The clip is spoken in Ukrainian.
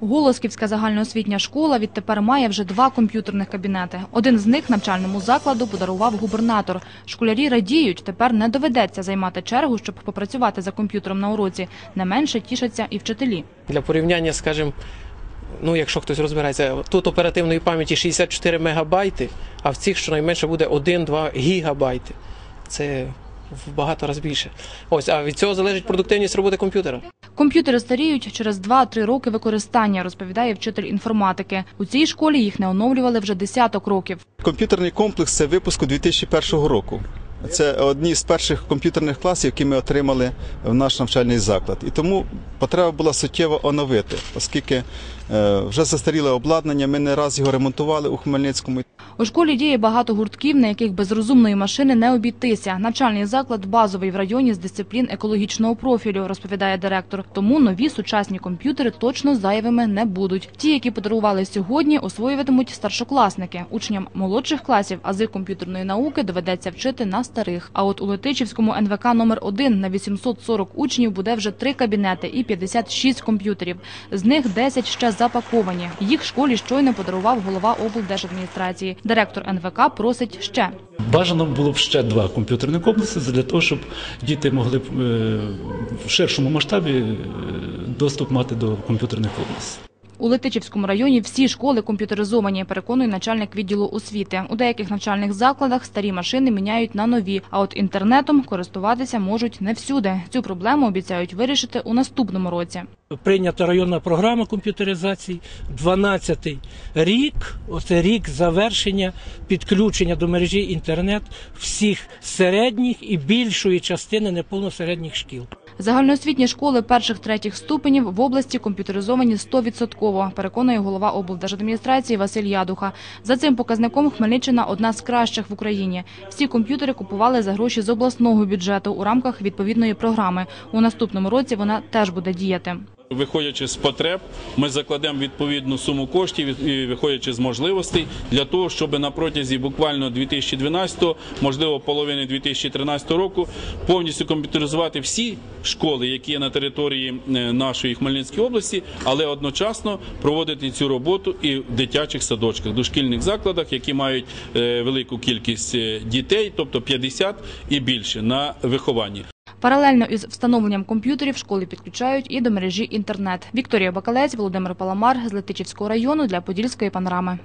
Голосківська загальноосвітня школа відтепер має вже два комп'ютерних кабінети. Один з них навчальному закладу подарував губернатор. Школярі радіють, тепер не доведеться займати чергу, щоб попрацювати за комп'ютером на уроці. Не менше тішаться і вчителі. Для порівняння, скажімо, ну якщо хтось розбирається, тут оперативної пам'яті 64 мегабайти, а в цих щонайменше буде 1-2 гігабайти. Це в багато разів більше. Ось, а від цього залежить продуктивність роботи комп'ютера. Комп'ютери старіють через 2-3 роки використання, розповідає вчитель інформатики. У цій школі їх не оновлювали вже десяток років. Комп'ютерний комплекс це випуску 2001 року. Це одні з перших комп'ютерних класів, які ми отримали в наш навчальний заклад. І тому потреба була суттєво оновити, оскільки е, вже застаріле обладнання. Ми не раз його ремонтували у Хмельницькому. У школі діє багато гуртків, на яких без розумної машини не обійтися. Навчальний заклад базовий в районі з дисциплін екологічного профілю, розповідає директор. Тому нові сучасні комп'ютери точно зайвими не будуть. Ті, які подарували сьогодні, освоюватимуть старшокласники. Учням молодших класів ази комп'ютерної науки доведеться вчити на старих. А от у Летичівському НВК номер 1 на 840 учнів буде вже три кабінети і 56 комп'ютерів. З них 10 ще запаковані. Їх школі щойно подарував голова облдержадміністрації. Директор НВК просить ще. Бажано було б ще два комп'ютерні комплекси для того, щоб діти могли е, в ширшому масштабі е, доступ мати до комп'ютерних комплексів. У Летичівському районі всі школи комп'ютеризовані, переконує начальник відділу освіти. У деяких навчальних закладах старі машини міняють на нові, а от інтернетом користуватися можуть не всюди. Цю проблему обіцяють вирішити у наступному році. Прийнята районна програма комп'ютеризації. 12-й рік, оце рік завершення підключення до мережі інтернет всіх середніх і більшої частини неповносередніх шкіл. Загальноосвітні школи перших-третіх ступенів в області комп'ютеризовані 100%, переконує голова облдержадміністрації Василь Ядуха. За цим показником Хмельниччина одна з кращих в Україні. Всі комп'ютери купували за гроші з обласного бюджету у рамках відповідної програми. У наступному році вона теж буде діяти. Виходячи з потреб, ми закладемо відповідну суму коштів і виходячи з можливостей для того, щоб на протязі буквально 2012, можливо, половини 2013 року повністю комп'ютеризувати всі школи, які є на території е, нашої Хмельницької області, але одночасно проводити цю роботу і в дитячих садочках, дошкільних закладах, які мають е, велику кількість е, дітей, тобто 50 і більше на вихованні. Паралельно із встановленням комп'ютерів школи підключають і до мережі інтернет. Вікторія Бакалець, Володимир Паламар з Летичівського району для Подільської панорами.